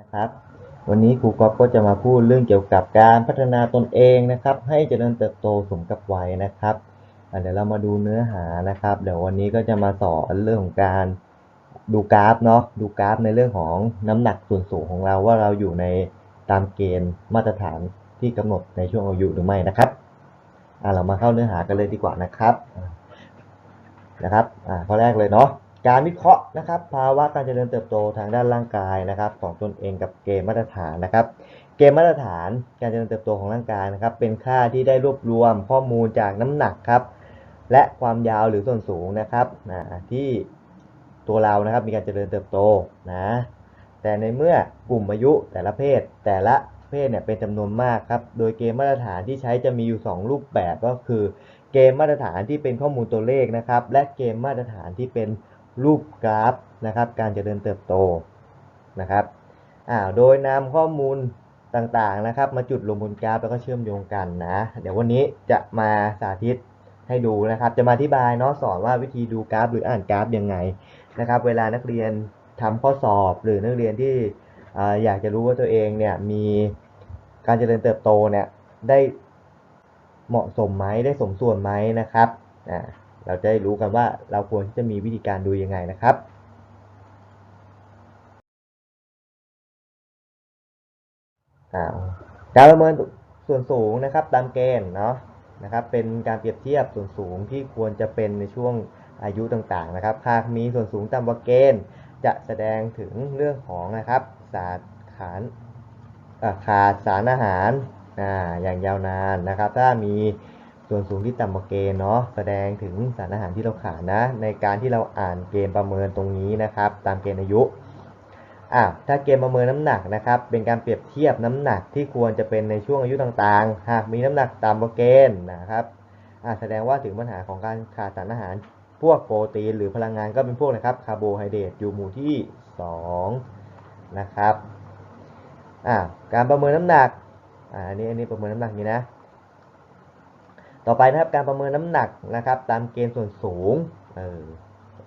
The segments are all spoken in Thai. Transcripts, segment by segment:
นะครับวันนี้ครูก๊อฟก็จะมาพูดเรื่องเกี่ยวกับการพัฒนาตนเองนะครับ ให้เจริญเติบโตสมกับวัยนะครับเดี๋ยวเรามาดูเนื้อหานะครับ เดี๋ยววันนี้ก็จะมาสอนเรื่องของการดูกราฟเนาะดูกราฟในเรื่องของน้ำหนักส่วนสูงของเราว่าเราอยู่ในตามเกณฑ์มาตรฐานที่กำหนดในช่วงอายุหรือไม่นะครับอะเรามาเข้าเนื้อหากันเลยดีกว่านะครับนะครับอะข้อแรกเลยเนาะ การวิเคราะห์นะครับภาวะการเจริญเติบโตทางด้านร่างกายนะครับของตนเองกับเกณฑ์มาตรฐานนะครับ เกณฑ์มาตรฐานการเจริญเติบโตของร่างกายนะครับ เป็นค่าที่ได้รวบรวมข้อมูลจากน้ำหนักครับและความยาวหรือส่วนสูงนะครับที่ตัวเรานะครับมีการเจริญเติบโตนะแต่ในเมื่อกลุ่มอายุแต่ละเพศแต่ละเพศเนี่ยเป็นจำนวนมากครับโดยเกณฑ์มาตรฐานที่ใช้จะมีอยู่ 2 รูปแบบก็คือเกณฑ์มาตรฐานที่เป็นข้อมูลตัวเลขนะครับ และเกณฑ์มาตรฐานที่เป็น รูปกราฟนะครับ การเจริญเติบโตนะครับอ่าโดยนำข้อมูลต่างๆนะครับ มาจุดลงบนกราฟแล้วก็เชื่อมโยงกันนะ เดี๋ยววันนี้จะมาสาธิตให้ดูนะครับ จะมาอธิบายเนาะสอนว่าวิธีดูกราฟ หรืออ่านกราฟยังไงนะครับ เวลานักเรียนทำข้อสอบหรือนักเรียนที่ออยากจะรู้ว่าตัวเองเนี่ยมีการเจริญเติบโตเนี่ยได้เหมาะสมไหมได้สมส่วนไหมนะครับอ่า เราจะได้รู้กันว่าเราควรที่จะมีวิธีการดูยังไงนะครับการประเมินส่วนสูงนะครับตามเกณฑ์เนาะนะครับเป็นการเปรียบเทียบส่วนสูงที่ควรจะเป็นในช่วงอายุต่างๆนะครับ หากมีส่วนสูงต่ำกว่าเกณฑ์ จะแสดงถึงเรื่องของนะครับสารขานขาดสารอาหารออย่างยาวนานนะครับ ถ้ามี ส่วนสูงที่ต่ำกว่าเกณฑ์เนาะแสดงถึงสารอาหารที่เราขาดนะ ในการที่เราอ่านเกณฑ์ประเมินตรงนี้นะครับ ตามเกณฑ์อายุอ่าถ้าเกณฑ์ประเมินน้ำหนักนะครับ เป็นการเปรียบเทียบน้ำหนักที่ควรจะเป็นในช่วงอายุต่างๆ หากมีน้ำหนักต่ำกว่าเกณฑ์นะครับอ่าแสดงว่าถึงปัญหาของการขาดสารอาหาร พวกโปรตีนหรือพลังงานก็เป็นพวกนะครับคาร์โบไฮเดรตอยู่หมู่ที่2นะครับอ่าการประเมินน้ำหนักอ่าอันนี้อันนี้ประเมินน้ำหนักนี้นะ ต่อไปนะครับการประเมินน้ำหนักนะครับ ตามเกณฑ์ส่วนสูง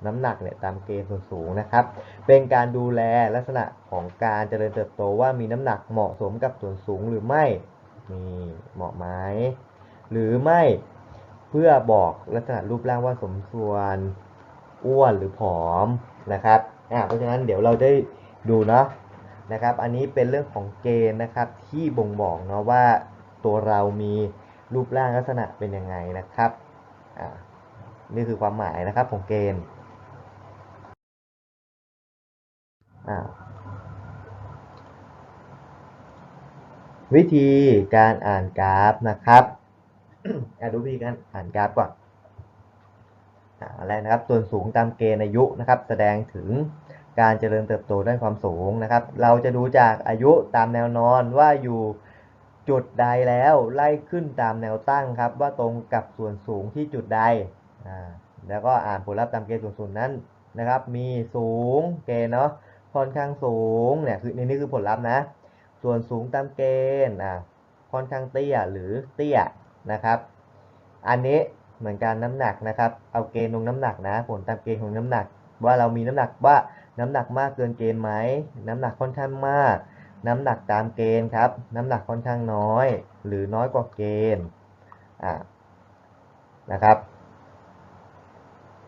น้ำหนักเนี่ยตามเกณฑ์ส่วนสูงนะครับ เป็นการดูแลลักษณะของการเจริญเติบโตว่ามีน้ำหนักเหมาะสมกับส่วนสูงหรือไม่มีเหมาะไหมหรือไม่เพื่อบอกลักษณะรูปร่างว่าสมส่วนอ้วนหรือผอมนะครับอ่าเพราะฉะนั้นเดี๋ยวเราได้ดูเนาะนะครับ อันนี้เป็นเรื่องของเกณฑ์นะครับที่บ่งบอกเนาะว่าตัวเรามี รูปร่างลักษณะเป็นยังไงนะครับอ่านี่คือความหมายนะครับของเกณฑ์อ่าวิธีการอ่านกราฟนะครับอะดูวิธีการอ่านกราฟก่อนอ่าแรกนะครับ ส่วนสูงตามเกณฑ์อายุนะครับ แสดงถึงการเจริญเติบโตด้านความสูงนะครับ เราจะดูจากอายุตามแนวนอนว่าอยู่ จุดใดแล้วไล่ขึ้นตามแนวตั้งครับ ว่าตรงกับส่วนสูงที่จุดใดอ่าแล้วก็อ่านผลลัพธ์ตามเกณฑ์ส่วนสูงนั้นนะครับ มีสูงเกณฑ์เนาะค่อนข้างสูงเนี่ยคือในี่คือผลลัพธ์นะ ส่วนสูงตามเกณฑ์อ่าค่อนข้างเตี้ยหรือเตี้ยนะครับ อันนี้เหมือนกันน้ำหนักนะครับ เอาเกณฑ์ลงน้ำหนักนะ ผลตามเกณฑ์ของน้ำหนัก ว่าเรามีน้ำหนักว่าน้ำหนักมากเกินเกณฑ์ไหมน้ำหนักค่อนข้างมาก น้ำหนักตามเกณฑ์ครับ น้ำหนักค่อนข้างน้อย หรือน้อยกว่าเกณฑ์นะครับ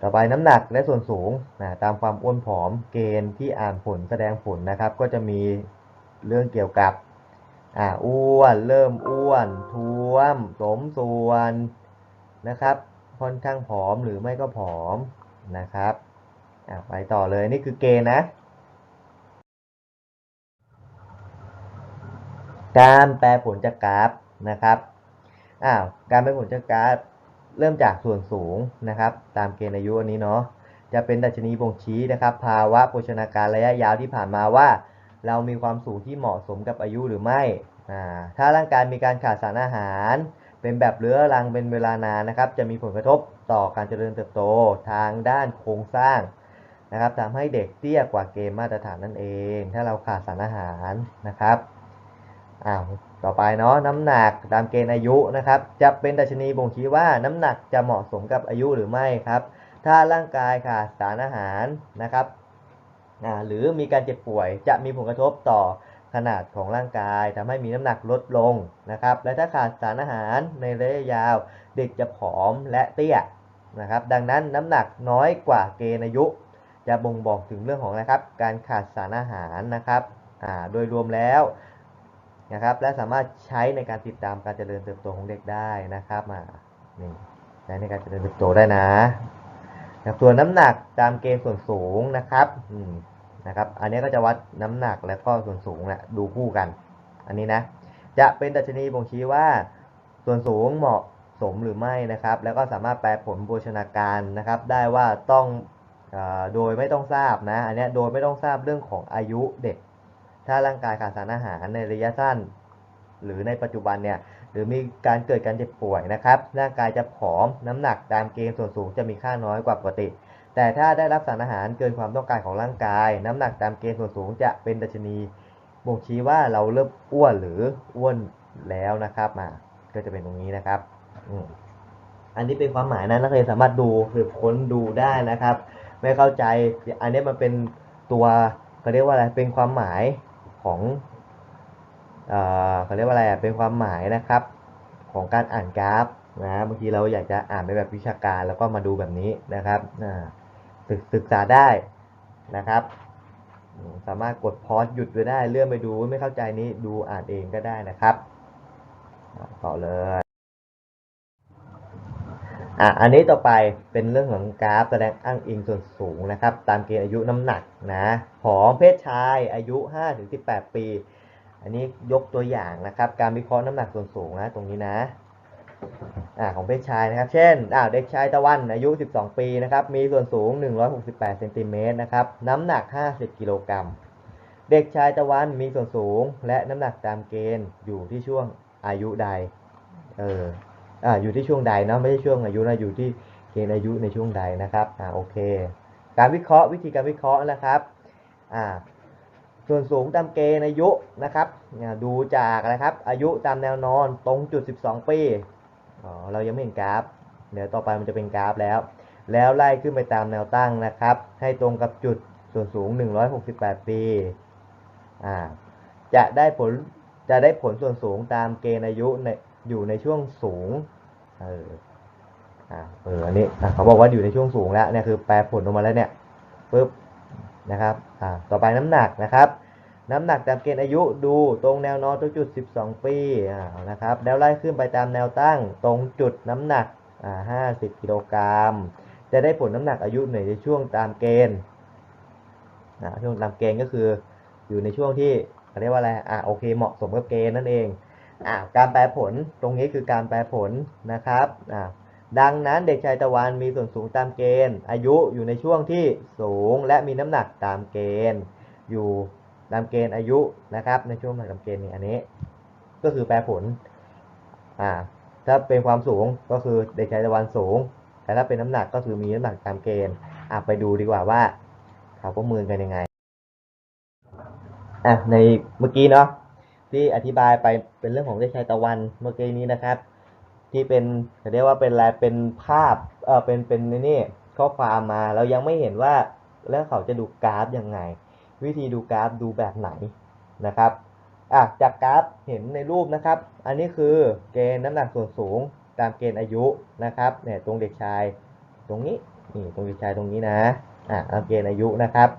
ต่อไปน้ำหนักและส่วนสูงนะตามความอ้วนผอมเกณฑ์ที่อ่านผลแสดงผลนะครับ ก็จะมีเรื่องเกี่ยวกับอ่าอ้วนเริ่มอ้วนท้วม สมส่วนนะครับค่อนข้างผอมหรือไม่ก็ผอมนะครับไปต่อเลยนี่คือเกณฑ์นะ การแปลผลจากกราฟนะครับอ้าวการแปลผลจากกราฟเริ่มจากส่วนสูงนะครับ ตามเกณฑ์อายุอันนี้เนาะจะเป็นดัชนีบ่งชี้นะครับ ภาวะโภชนาการระยะยาวที่ผ่านมาว่า เรามีความสูงที่เหมาะสมกับอายุหรือไม่อ่าถ้าร่างกายมีการขาดสารอาหาร เป็นแบบเรื้อรังเป็นเวลานานนะครับ จะมีผลกระทบต่อการเจริญเติบโตทางด้านโครงสร้างนะครับทำให้เด็กเตี้ยกว่าเกณฑ์มาตรฐานนั่นเอง ถ้าเราขาดสารอาหารนะครับ อ้าวต่อไปเนาะน้ำหนักตามเกณฑ์อายุนะครับ จะเป็นดัชนีบ่งชี้ว่าน้ำหนักจะเหมาะสมกับอายุหรือไม่ครับ ถ้าร่างกายขาดสารอาหารนะครับหรือมีการเจ็บป่วยจะมีผลกระทบต่อขนาดของร่างกายทำให้มีน้ำหนักลดลงนะครับ และถ้าขาดสารอาหารในระยะยาวเด็กจะผอมและเตี้ยนะครับ ดังนั้นน้ำหนักน้อยกว่าเกณฑ์อายุ จะบ่งบอกถึงเรื่องของนะครับ การขาดสารอาหารนะครับโดยรวมแล้ว นะครับ และสามารถใช้ในการติดตามการเจริญเติบโตของเด็กได้นะครับมานี่ใช้ในการเจริญเติบโตได้นะนะส่วนน้ำหนักตามเกณฑ์ส่วนสูงนะครับอืมนะครับ อันนี้ก็จะวัดน้ำหนักและก็ส่วนสูงนะดูคู่กัน อันนี้นะ จะเป็นดัชนีบ่งชี้ว่า ส่วนสูงเหมาะสมหรือไม่นะครับ แล้วก็สามารถแปลผลโภชนาการนะครับ ได้ว่าต้องอโดยไม่ต้องทราบนะ อันนี้โดยไม่ต้องทราบเรื่องของอายุเด็ก ถ้าร่างกายขาดสารอาหารในระยะสั้น หรือในปัจจุบันเนี่ยหรือมีการเกิดการเจ็บป่วยนะครับ ร่างกายจะผอมน้ำหนักตามเกณฑ์ส่วนสูงจะมีค่าน้อยกว่าปกติ แต่ถ้าได้รับสารอาหารเกินความต้องการของร่างกาย น้ำหนักตามเกณฑ์ส่วนสูงจะเป็นดัชนีบ่งชี้ว่าเราเริ่มอ้วนหรืออ้วนแล้วนะครับมาก็จะเป็นตรงนี้นะครับอันนี้เป็นความหมายนะนักเรียนสามารถดูหรือค้นดูได้นะครับ ไม่เข้าใจอันนี้มันเป็นตัวเขาเรียกว่าอะไรเป็นความหมาย ของเขาเรียกว่าอะไรอะเป็นความหมายนะครับ ของการอ่านกราฟนะบางทีเราอยากจะอ่านในแบบวิชาการแล้วก็มาดูแบบนี้นะครับศึกศึกษาได้นะครับ สามารถกดพอสหยุดไว้ได้เลื่อนไปดูไม่เข้าใจนี้ดูอ่านเองก็ได้นะครับ ต่อเลย อะอันนี้ต่อไปเป็นเรื่องของกราฟแสดงอ้างอิงส่วนสูงนะครับ ตามเกณฑ์อายุน้ำหนักนะของเพศชายอายุ 5-18 ปี อันนี้ยกตัวอย่างนะครับ การวิเคราะห์น้ำหนักส่วนสูงนะตรงนี้นะอ่าของเพศชายนะครับ เช่นอ่าเด็กชายตะวันอายุ 12 ปีนะครับ มีส่วนสูง 168เซนติเมตรนะครับ น้ำหนัก 50 กิโลกรัม เด็กชายตะวันมีส่วนสูงและน้ำหนักตามเกณฑ์อยู่ที่ช่วงอายุใด เออ อ่าอยู่ที่ช่วงใดเนาะไม่ใช่ช่วงอายุนะอยู่ที่เกณฑ์อายุในช่วงใดนะครับอ่าโอเค การวิเคราะห์วิธีการวิเคราะห์นะครับอ่าส่วนสูงตามเกณฑ์อายุนะครับอ่าดูจากนะครับอายุตามแนวนอนตรงจุด 12 ปีอ๋อเรายังไม่เห็นกราฟเดี๋ยวต่อไปมันจะเป็นกราฟแล้ว แล้วไล่ขึ้นไปตามแนวตั้งนะครับ ให้ตรงกับจุดส่วนสูง 168 ปีอ่าจะได้ผลจะได้ผลส่วนสูงตามเกณฑ์อายุในอยู่ในช่วงสูง เอออ่าเอออันนี้เขาบอกว่าอยู่ในช่วงสูงแล้วเนี่ยคือแปลผลออกมาแล้วเนี่ยปึ๊บนะครับอ่าต่อไปน้ำหนักนะครับ น้ำหนักตามเกณฑ์อายุดูตรงแนวนอนตรงจุด 12 ปีอ่านะครับแล้วไล่ขึ้นไปตามแนวตั้งตรงจุดน้ำหนักอ่า50 กิโลกรัมจะได้ผลน้ำหนักอายุในช่วงตามเกณฑ์อ่าช่วงตามเกณฑ์ก็คืออยู่ในช่วงที่เขาเรียกว่าอะไรอ่าโอเคเหมาะสมกับเกณฑ์นั่นเอง การแปลผลตรงนี้คือการแปลผลนะครับดังนั้นเด็กชายตะวันมีส่วนสูงตามเกณฑ์ อายุอยู่ในช่วงที่สูงและมีน้ำหนักตามเกณฑ์ อยู่ตามเกณฑ์อายุนะครับ ในช่วงตามเกณฑ์นี้อันนี้ ก็คือแปลผลอ่าถ้าเป็นความสูงก็คือเด็กชายตะวันสูง แต่ถ้าเป็นน้ำหนักก็คือมีน้ำหนักตามเกณฑ์อะไปดูดีกว่าว่าเขาประเมินกันยังไงอะในเมื่อกี้เนาะ ที่อธิบายไปเป็นเรื่องของเด็กชายตะวันเมื่อกี้นี้นะครับ ที่เป็นเรียกว่าเป็นอะไรเป็นภาพเออเป็นเป็นนี่ข้อความมาเรายังไม่เห็นว่าแล้วเขาจะดูกราฟยังไง วิธีดูกราฟดูแบบไหนนะครับอะจากกราฟเห็นในรูปนะครับ อันนี้คือเกณฑ์น้ำหนักส่วนสูงตามเกณฑ์อายุนะครับเนี่ยตรงเด็กชายตรงนี้นี่ตรงเด็กชายตรงนี้นะอะตามเกณฑ์อายุนะครับ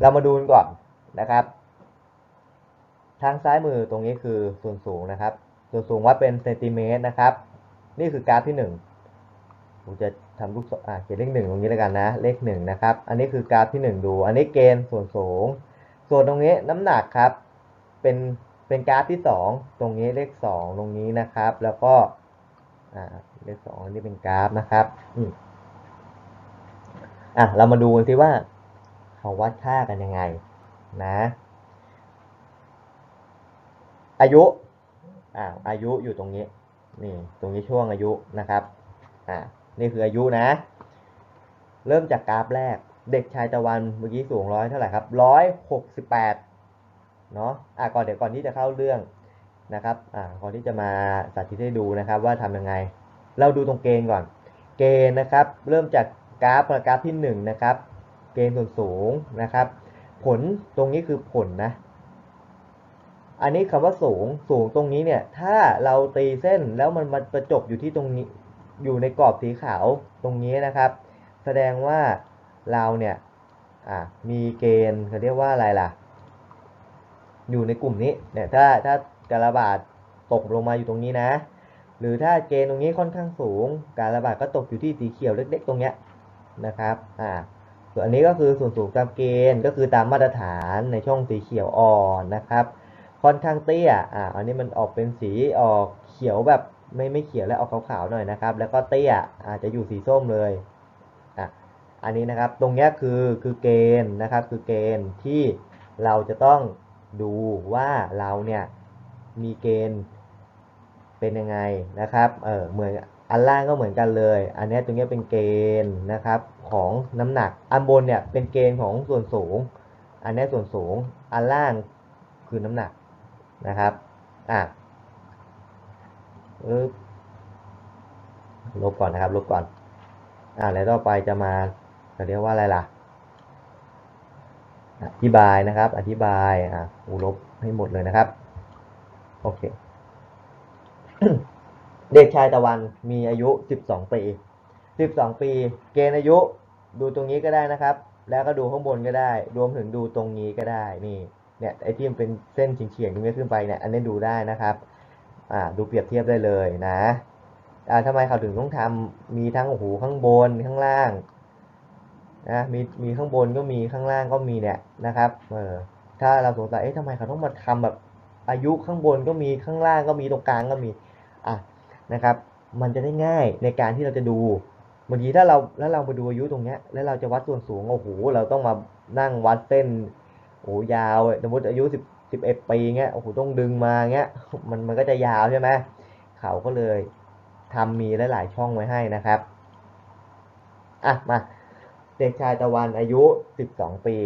เรามาดูกันก่อนนะครับ ทางซ้ายมือตรงนี้คือส่วนสูงนะครับ ส่วนสูงวัดเป็นเซนติเมตรนะครับ นี่คือกราฟที่หนึ่งผมจะทำลูกศรอ่าเขียนเลขหนึ่งตรงนี้แล้วกันนะ เลขหนึ่งนะครับ อันนี้คือกราฟที่หนึ่งดู อันนี้เกณฑ์ส่วนสูง ส่วนตรงนี้น้ำหนักครับ เป็นเป็นกราฟที่สองตรงนี้เลขสองตรงนี้นะครับ แล้วก็อ่าเลขสองอันนี้เป็นกราฟนะครับอืมอะเรามาดูกันที่ว่าเขาวัดค่ากันยังไงนะ อายุอ่าอายุอยู่ตรงนี้นี่ตรงนี้ช่วงอายุนะครับอ่านี่คืออายุนะ เริ่มจากกราฟแรกเด็กชายตะวันเมื่อกี้สูงร้อยเท่าไหร่ครับร้อยหกสิบแปดเนาะอ่าก่อนเดี๋ยวก่อนที่จะเข้าเรื่องนะครับอ่าก่อนที่จะมาสาธิตให้ดูนะครับว่าทำยังไง เราดูตรงเกณฑ์ก่อน เกณฑ์นะครับ เริ่มจากกราฟกราฟที่หนึ่งนะครับ เกณฑ์ส่วนสูงนะครับ ผลตรงนี้คือผลนะ อันนี้คำว่าสูงสูงตรงนี้เนี่ย ถ้าเราตีเส้นแล้วมันมาประจบอยู่ที่ตรงนี้อยู่ในกรอบสีขาวตรงนี้นะครับ แสดงว่าเราเนี่ยมีเกณฑ์เขาเรียกว่าอะไรล่ะ อยู่ในกลุ่มนี้เนี่ยถ้าถ้าการระบาดตกลงมาอยู่ตรงนี้นะ หรือถ้าเกณฑ์ตรงนี้ค่อนข้างสูง การระบาดก็ตกอยู่ที่สีเขียวเล็ก ๆ ตรงเนี้ยนะครับอ่าส่วนอันนี้ก็คือส่วนสูงตามเกณฑ์ก็คือตามมาตรฐานในช่องสีเขียวอ่อนนะครับ ค่อนข้างเตี้ยอ่าอันนี้มันออกเป็นสีออกเขียวแบบไม่ไม่เขียวแล้วออกขาวๆหน่อยนะครับ แล้วก็เตี้ยอาจจะอยู่สีส้มเลยอะอันนี้นะครับตรงนี้คือคือเกณฑ์นะครับ คือเกณฑ์ที่เราจะต้องดูว่าเราเนี่ยมีเกณฑ์เป็นยังไงนะครับเออเหมือนอันล่างก็เหมือนกันเลย อันนี้ตรงนี้เป็นเกณฑ์นะครับของน้ำหนัก อันบนเนี่ยเป็นเกณฑ์ของส่วนสูง อันนี้ส่วนสูง อันล่างคือน้ำหนัก นะครับอะลบก่อนนะครับลบก่อนอ่าแล้วต่อไปจะมาเขาเรียกว่าอะไรล่ะ อธิบายนะครับ อธิบายอะอูลบให้หมดเลยนะครับ โอเค เด็กชายตะวันมีอายุ 12 ปี 12 ปี เกณฑ์อายุดูตรงนี้ก็ได้นะครับ แล้วก็ดูข้างบนก็ได้ รวมถึงดูตรงนี้ก็ได้ นี่ เนี่ยไอที่มันเป็นเส้นเฉียงๆตรงนี้ขึ้นไปเนี่ยอันนี้ดูได้นะครับอ่าดูเปรียบเทียบได้เลยนะอ่าทำไมเขาถึงต้องทำมีทั้งโอ้โหข้างบนข้างล่างนะมีมีข้างบนก็มีข้างล่างก็มีเนี่ยนะครับเออถ้าเราสงสัยเอ๊ะทำไมเขาต้องมาทำแบบอายุข้างบนก็มีข้างล่างก็มีตรงกลางก็มีอะนะครับ มันจะได้ง่ายในการที่เราจะดูบางทีถ้าเราแล้วเรามาดูอายุตรงเนี้ยแล้วเราจะวัดส่วนสูงโอ้โหเราต้องมานั่งวัดเส้น โอ้ยาวสมมติอายุสิบสิบเอ็ดปีเงี้ยโอ้โหต้องดึงมาเงี้ยมันมันก็จะยาวใช่ไหมเขาก็เลยทำมีหลายๆช่องไว้ให้นะครับอะมาเด็กชายตะวันอายุ 12 ปี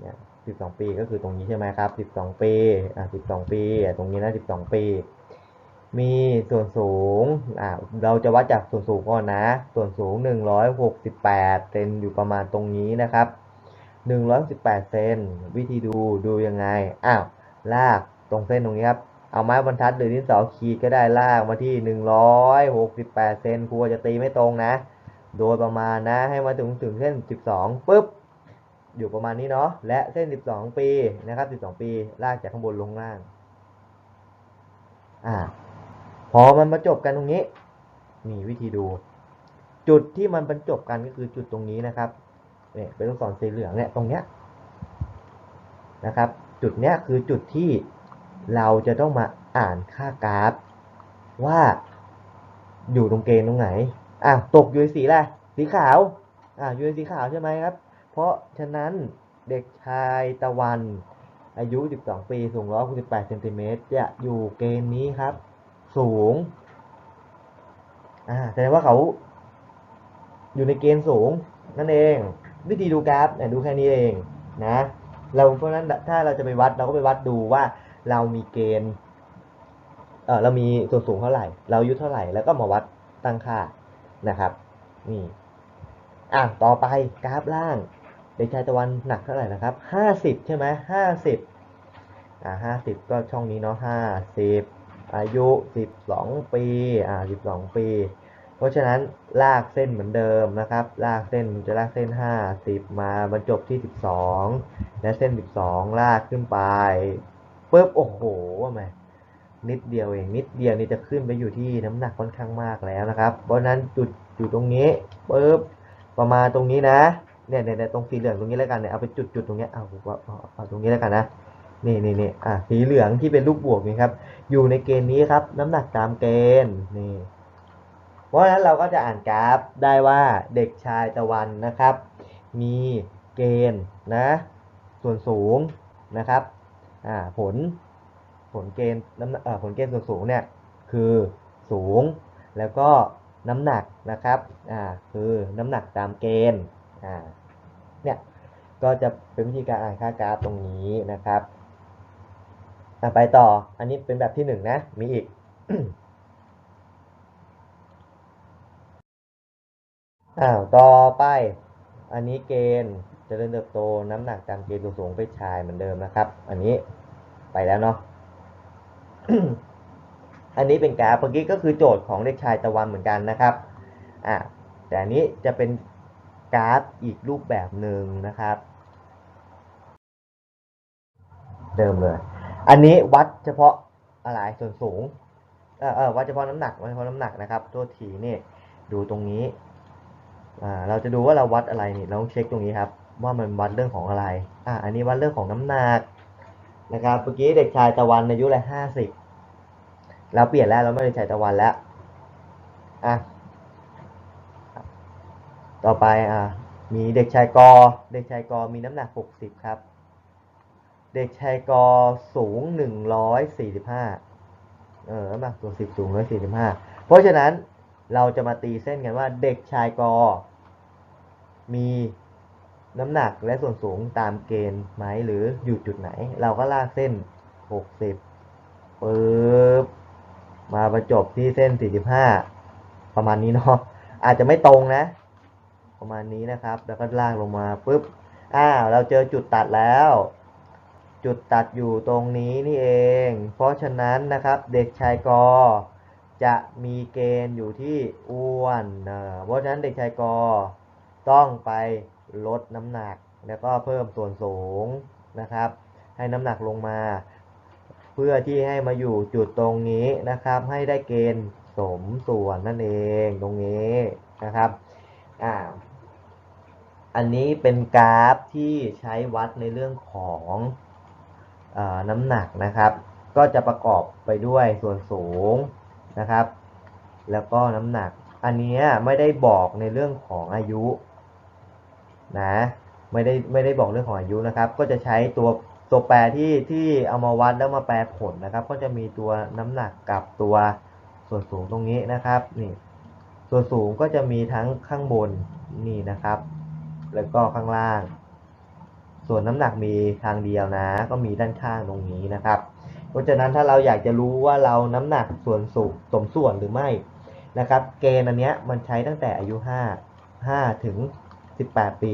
เนี่ย12 ปีก็คือตรงนี้ใช่ไหมครับ 12 ปีอะ12 ปีอะตรงนี้นะ12 ปี มีส่วนสูงอะเราจะวัดจากส่วนสูงก่อนนะ ส่วนสูง 168เซนอยู่ประมาณตรงนี้นะครับ 118 เซน วิธีดูดูยังไง อ้าว ลากตรงเส้นตรงนี้ครับ เอาไม้บรรทัดหรือดินสอขีดก็ได้ลากมาที่ 168 เซนครูจะตีไม่ตรงนะ โดยประมาณนะ ให้มาถึงถึงเส้น 12ปุ๊บ อยู่ประมาณนี้เนาะ และเส้น 12 ปีนะครับ 12 ปี ลากจากข้างบนลงล่าง อ่า พอมันมาจบกันตรงนี้มีวิธีดู จุดที่มันบรรจบกันก็คือจุดตรงนี้นะครับ เนี่ยเป็นลูกศรสีเหลืองเนี่ยตรงเนี้ยนะครับ จุดเนี้ยคือจุดที่เราจะต้องมาอ่านค่ากราฟ ว่าอยู่ตรงเกณฑ์ตรงไหนอะตกอยู่ในสีอะไรสีขาวอะอยู่ในสีขาวใช่ไหมครับ เพราะฉะนั้นเด็กชายตะวัน อายุ 12 ปี สูง 168เซนติเมตรจะอยู่เกณฑ์นี้ครับ สูงอ่าแสดงว่าเขาอยู่ในเกณฑ์สูงนั่นเอง วิธีดูกราฟเนี่ยดูแค่นี้เองนะเราเพราะนั้นถ้าเราจะไปวัดเราก็ไปวัดดูว่าเรามีเกณฑ์เออเรามีส่วนสูงเท่าไหร่ เราอายุเท่าไหร่แล้วก็มาวัดตั้งค่านะครับนี่อะต่อไปกราฟล่างเด็กชายตะวันหนักเท่าไหร่นะครับห้าสิบใช่ไหมห้าสิบอ่าห้าสิบก็ช่องนี้เนาะห้าสิบอายุสิบสองปีอ่าสิบสองปี เพราะฉะนั้นลากเส้นเหมือนเดิมนะครับ ลากเส้นจะลากเส้นห้าสิบมาบรรจบที่สิบสองและเส้นสิบสองลากขึ้นไปปุ๊บโอ้โหว่าไหมนิดเดียวเองนิดเดียวนี่จะขึ้นไปอยู่ที่น้ำหนักค่อนข้างมากแล้วนะครับ เพราะฉะนั้นจุดอยู่ตรงนี้ปุ๊บประมาณตรงนี้นะเนี่ยเนี่ยตรงสีเหลืองตรงนี้แล้วกันเนี่ยเอาไปจุดจุดตรงเนี้ยเอาเอาเอาตรงนี้แล้วกันนะนี่นี่นี่อะสีเหลืองที่เป็นลูกบวกนี่ครับอยู่ในเกณฑ์นี้ครับน้ำหนักตามเกณฑ์นี่ เพราะฉะนั้นเราก็จะอ่านกราฟได้ว่าเด็กชายตะวันนะครับ มีเกณฑ์นะส่วนสูงนะครับผลผลเกณฑ์น้ำผลเกณฑ์ส่วนสูงเนี่ยคือสูงแล้วก็น้ำหนักนะครับคือน้ำหนักตามเกณฑ์เนี่ยก็จะเป็นวิธีการอ่านค่ากราฟตรงนี้นะครับไปต่ออันนี้เป็นแบบที่หนึ่งนะมีอีก อ้าวต่อไป อันนี้เกณฑ์เจริญเติบโตน้ำหนักตามเกณฑ์ส่วนสูงไปชายเหมือนเดิมนะครับ อันนี้ไปแล้วเนาะอันนี้เป็นกราฟเมื่อกี้ก็คือโจทย์ของเด็กชายตะวันเหมือนกันนะครับอ่าแต่อันนี้จะเป็นกราฟอีกรูปแบบหนึ่งนะครับ เดิมเลย อันนี้วัดเฉพาะอะไรส่วนสูงเออเออวัดเฉพาะน้ำหนักวัดเฉพาะน้ำหนักนะครับ ตัวทีนี่ดูตรงนี้ เราจะดูว่าเราวัดอะไรนี่เราต้องเช็คตรงนี้ครับ ว่ามันวัดเรื่องของอะไรอ่าอันนี้วัดเรื่องของน้ำหนักนะครับเมื่อกี้เด็กชายตะวันอายุเลยห้าสิบเราเปลี่ยนแล้วเราไม่ได้ใช้ตะวันแล้วอะต่อไปอะมีเด็กชายกอ เด็กชายกอมีน้ำหนัก 60 ครับ เด็กชายกอสูง 145 เออน้ำหนักตัว10 สูง 145 เพราะฉะนั้นเราจะมาตีเส้นกันว่าเด็กชายกอ มีน้ำหนักและส่วนสูงตามเกณฑ์ไหมหรืออยู่จุดไหน เราก็ลากเส้น 60ปึ๊บมาประจบที่เส้น 45 ประมาณนี้เนาะอาจจะไม่ตรงนะ ประมาณนี้นะครับ แล้วก็ลากลงมาปุ๊บอ้าวเราเจอจุดตัดแล้ว จุดตัดอยู่ตรงนี้นี่เอง เพราะฉะนั้นนะครับเด็กชายกอจะมีเกณฑ์อยู่ที่อ้วนเพราะฉะนั้นเด็กชายกอ ต้องไปลดน้ำหนัก แล้วก็เพิ่มส่วนสูงนะครับ ให้น้ำหนักลงมา เพื่อที่ให้มาอยู่จุดตรงนี้นะครับ ให้ได้เกณฑ์สมส่วนนั่นเองตรงนี้นะครับอ่าอันนี้เป็นกราฟที่ใช้วัดในเรื่องของอน้ำหนักนะครับ ก็จะประกอบไปด้วยส่วนสูงนะครับ แล้วก็น้ำหนัก อันนี้ไม่ได้บอกในเรื่องของอายุ นะไม่ได้ไม่ได้บอกเรื่องของอายุนะครับ ก็จะใช้ตัวตัวแปรที่ที่เอามาวัดแล้วมาแปลผลนะครับ ก็จะมีตัวน้ำหนักกับตัวส่วนสูงตรงนี้นะครับนี่ส่วนสูงก็จะมีทั้งข้างบนนี่นะครับ แล้วก็ข้างล่าง ส่วนน้ำหนักมีทางเดียวนะ ก็มีด้านข้างตรงนี้นะครับ เพราะฉะนั้นถ้าเราอยากจะรู้ว่าเราน้ำหนักส่วนสูงสมส่วนหรือไม่นะครับ เกณฑ์อันเนี้ยมันใช้ตั้งแต่อายุ 5 5 ถึง 18ปี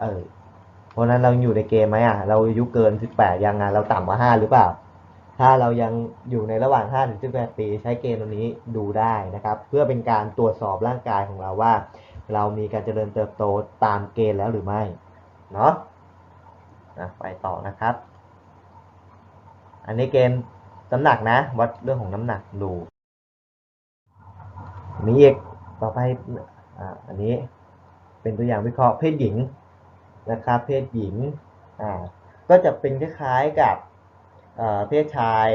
เออเพราะนั้นเราอยู่ในเกณฑ์ไหมอะ เราอายุเกิน18ยังไงเราต่ำกว่า5หรือเปล่า ถ้าเรายังอยู่ในระหว่าง5ถึง18ปี ใช้เกณฑ์ตัวนี้ดูได้นะครับ เพื่อเป็นการตรวจสอบร่างกายของเราว่า เรามีการเจริญเติบโตตามเกณฑ์แล้วหรือไม่ เนาะนะไปต่อนะครับ อันนี้เกณฑ์น้ำหนักนะ วัดเรื่องของน้ำหนักดูมีอีกต่อไปออันนี้ เป็นตัวอย่างวิเคราะห์เพศหญิงนะครับเพศหญิงอ่าก็จะเป็นคล้ายๆกับเพศชาย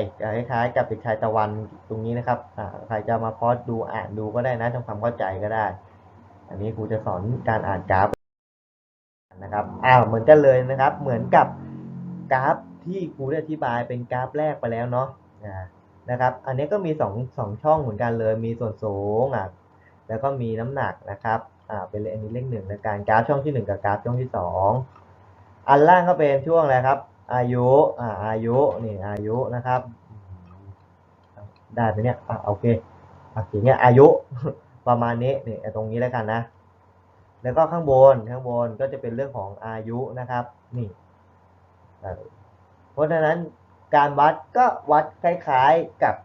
คล้ายๆกับเด็กชายตะวันตรงนี้นะครับใครจะมาพอดดูอ่านดูก็ได้นะทำความเข้าใจก็ได้ อันนี้ครูจะสอนการอ่านกราฟนะครับอ้าวเหมือนกันเลยนะครับ เหมือนกับกราฟที่ครูได้อธิบายเป็นกราฟแรกไปแล้วเนาะนะครับ อันนี้ก็มีสองสองช่องเหมือนกันเลย มีส่วนสูงอะแล้วก็มีน้ำหนักนะครับ อ่าเป็นเลขอันนี้เลขหนึ่งในการกราฟช่องที่หนึ่งกับกราฟช่องที่สองอันล่างก็เป็นช่วงอะไรครับ อายุอ่าอายุนี่อายุนะครับ ได้ไหมเนี่ยอะโอเคอะอย่างเงี้ยอายุประมาณนี้นี่ตรงนี้แล้วกันนะ แล้วก็ข้างบนข้างบนก็จะเป็นเรื่องของอายุนะครับนี่เพราะฉะนั้นการวัดก็วัดคล้ายๆกับ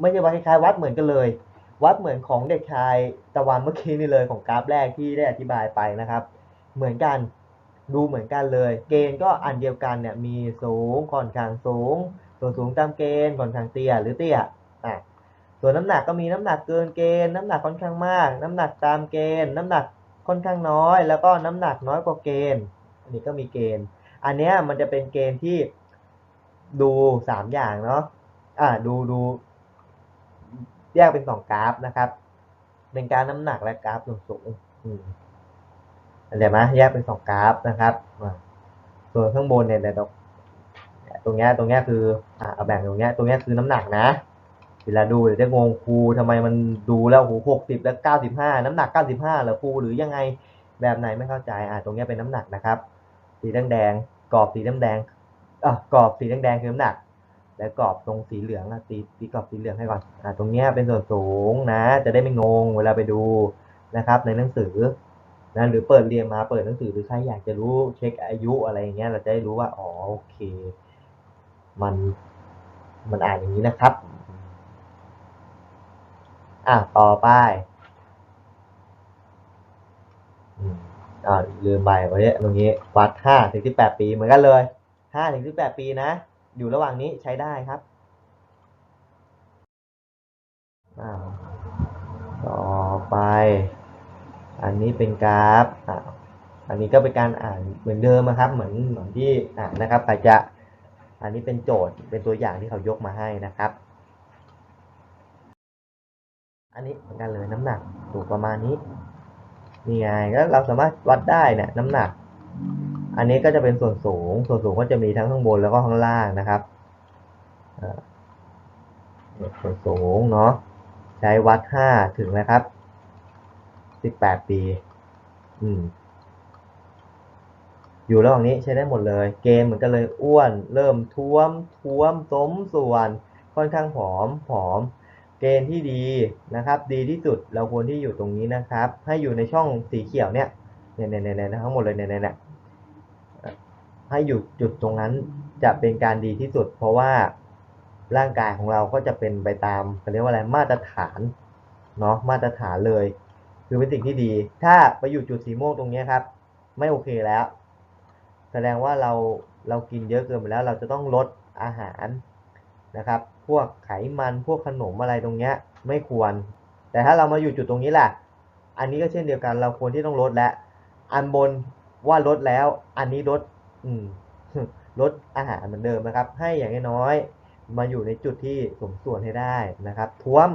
ไม่ใช่วัดคล้ายๆวัดเหมือนกันเลย วัดเหมือนของเด็กชายตะวันเมื่อกี้นี่เลยของกราฟแรกที่ได้อธิบายไปนะครับ เหมือนกันดูเหมือนกันเลย เกณฑ์ก็อันเดียวกันเนี่ยมีสูงค่อนข้างสูง ส่วนสูงตามเกณฑ์ค่อนข้างเตี้ยหรือเตี้ยอะส่วนน้ำหนักก็มีน้ำหนักเกินเกณฑ์น้ำหนักค่อนข้างมาก น้ำหนักตามเกณฑ์ น้ำหนักค่อนข้างน้อย แล้วก็น้ำหนักน้อยกว่าเกณฑ์ อันนี้ก็มีเกณฑ์ อันเนี้ยมันจะเป็นเกณฑ์ที่ดูสามอย่างเนาะอ่าดูดู แยกเป็นสองกราฟนะครับ เป็นกาฟน้ำหนักและกราฟส่วนสูงเห็นไหมแยกเป็นสองกราฟนะครับส่วนข้างบนเนี่ยเดี๋ยวตรงนี้ตรงนี้คืออ่าเอาแบ่งตรงนี้ตรงนี้คือน้ำหนักนะเวลาดูเดี๋ยวจะงงครูทำไมมันดูแล้วโหหกสิบแล้วเก้าสิบห้าน้ำหนักเก้าสิบห้าหรอครูหรือยังไงแบบไหนไม่เข้าใจอ่าตรงนี้เป็นน้ำหนักนะครับ สีแดงแดงๆกรอบสีแดงแดงอะกรอบสีแดงแดงคือน้ำหนัก และกรอบตรงสีเหลืองอะตีตีกรอบสีเหลืองให้ก่อนอ่าตรงเนี้ยเป็นส่วนสูงนะ จะได้ไม่งงเวลาไปดูนะครับในหนังสือนะหรือเปิดเรียนมาเปิดหนังสือหรือใครอยากจะรู้เช็คอายุอะไรอย่างเงี้ยเราจะได้รู้ว่าอ๋อโอเค มันมันอ่านอย่างนี้นะครับอะต่อไปอ่าลืมใบไว้ตรงนี้วัดห้าถึงสิบแปดปีเหมือนกันเลยห้าถึงสิบแปดปีนะ อยู่ระหว่างนี้ใช้ได้ครับอ่าต่อไป อันนี้เป็นกราฟอ่าอันนี้ก็เป็นการอ่านเหมือนเดิมนะครับ เหมือนเหมือนที่อ่านนะครับใครจะอันนี้เป็นโจทย์เป็นตัวอย่างที่เขายกมาให้นะครับ อันนี้เหมือนกันเลยน้ำหนักถูกประมาณนี้นี่ไงก็เราสามารถวัดได้เนี่ยน้ำหนัก อันนี้ก็จะเป็นส่วนสูง ส่วนสูงก็จะมีทั้งข้างบนแล้วก็ข้างล่างนะครับส่วนสูงเนาะ ใช้วัดห้าถึงนะครับสิบแปดปี อืม อยู่ระหว่างนี้ใช้ได้หมดเลย เกณฑ์เหมือนกันเลยอ้วน เริ่มท้วม ท้วมสมส่วน ค่อนข้างผอม ผอม เกณฑ์ที่ดีนะครับ ดีที่สุดเราควรที่อยู่ตรงนี้นะครับ ให้อยู่ในช่องสีเขียวเนี่ยเนี่ยเนี่ยเนี่ยทั้งหมดเลยเนี่ยเนี่ย ให้อยู่จุดตรงนั้นจะเป็นการดีที่สุด เพราะว่าร่างกายของเราก็จะเป็นไปตามเขาเรียกว่าอะไรมาตรฐานเนาะมาตรฐานเลย คือเป็นสิ่งที่ดี ถ้าไปอยู่จุดสีม่วงตรงนี้ครับ ไม่โอเคแล้ว แสดงว่าเราเรากินเยอะเกินไปแล้ว เราจะต้องลดอาหารนะครับ พวกไขมันพวกขนมอะไรตรงเนี้ยไม่ควร แต่ถ้าเรามาอยู่จุดตรงนี้แหละอันนี้ก็เช่นเดียวกันเราควรที่ต้องลดแล้วอันบนว่าลดแล้ว อันนี้ลด อืมลดอาหารเหมือนเดิมนะครับ ให้อย่างน้อยมาอยู่ในจุดที่สมส่วนให้ได้นะครับ ท้วม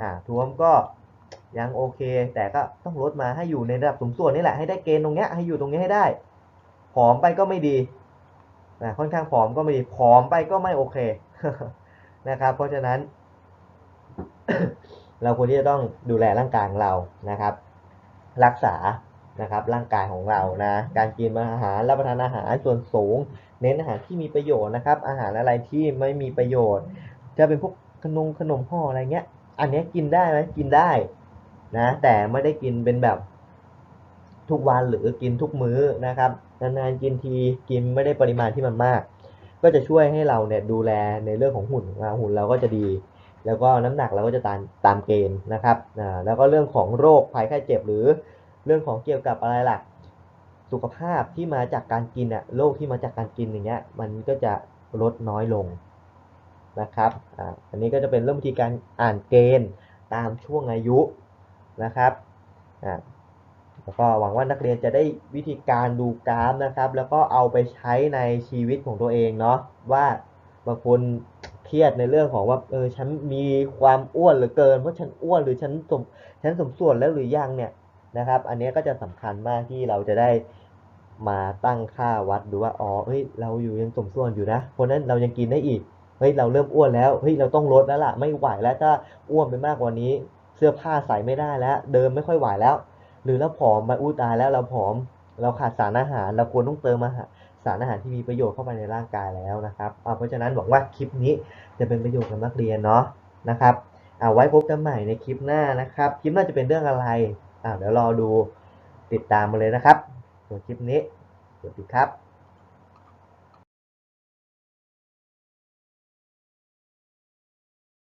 อ่า ท้วมก็ยังโอเค แต่ก็ต้องลดมาให้อยู่ในระดับสมส่วนนี่แหละ ให้ได้เกณฑ์ตรงเนี้ย ให้อยู่ตรงนี้ให้ได้ ผอมไปก็ไม่ดีนะค่อนข้างผอมก็ไม่ดี ผอมไปก็ไม่โอเค นะครับ เพราะฉะนั้น เราควรที่จะต้องดูแลร่างกายของเรานะครับ รักษา นะครับร่างกายของเรานะการกินอาหารรับประทานอาหารส่วนสูง เน้นอาหารที่มีประโยชน์นะครับ อาหารอะไรที่ไม่มีประโยชน์ จะเป็นพวกขนมขนมห่ออะไรเงี้ย อันนี้กินได้ไหมกินได้นะแต่ไม่ได้กินเป็นแบบทุกวันหรือกินทุกมื้อนะครับนานๆกินทีกินไม่ได้ปริมาณที่มันมาก ก็จะช่วยให้เราเนี่ยดูแลในเรื่องของหุ่นของเราหุ่นเราก็จะดี แล้วก็น้ำหนักเราก็จะตามตามเกณฑ์นะครับอ่าแล้วก็เรื่องของโรคภัยไข้เจ็บหรือ เรื่องของเกี่ยวกับอะไรล่ะ สุขภาพที่มาจากการกินอะโรคที่มาจากการกินอย่างเงี้ย มันก็จะลดน้อยลงนะครับอ่าอันนี้ก็จะเป็นเรื่องวิธีการอ่านเกณฑ์ตามช่วงอายุนะครับอ่าแล้วก็หวังว่านักเรียนจะได้วิธีการดูกราฟนะครับ แล้วก็เอาไปใช้ในชีวิตของตัวเองเนาะว่าบางคนเครียดในเรื่องของว่าเออฉันมีความอ้วนหลือเกินเพราะฉันอ้วนหรือฉันสมฉันสมส่วนแล้วหรือยังเนี่ย นะครับ อันนี้ก็จะสำคัญมากที่เราจะได้มาตั้งค่าวัดดูว่า อ๋อ เฮ้ย เราอยู่ยังสมส่วนอยู่นะ เพราะนั้นเรายังกินได้อีก เฮ้ย เราเริ่มอ้วนแล้ว เฮ้ย เราต้องลดแล้วล่ะ ไม่ไหวแล้วถ้าอ้วนไปมากกว่านี้ เสื้อผ้าใส่ไม่ได้แล้ว เดินไม่ค่อยไหวแล้ว หรือเราผอมมาอู้ตายแล้วเราผอม เราขาดสารอาหาร เราควรต้องเติมอาหารสารอาหารที่มีประโยชน์เข้าไปในร่างกายแล้วนะครับอ่าเพราะฉะนั้นหวังว่าคลิปนี้จะเป็นประโยชน์กับนักเรียนเนาะนะครับ เอาไว้พบกันใหม่ในคลิปหน้านะครับ คลิปหน้าจะเป็นเรื่องอะไร อ่าเดี๋ยวรอดูติดตามมาเลยนะครับส่วนคลิปนี้สวัสดีครับ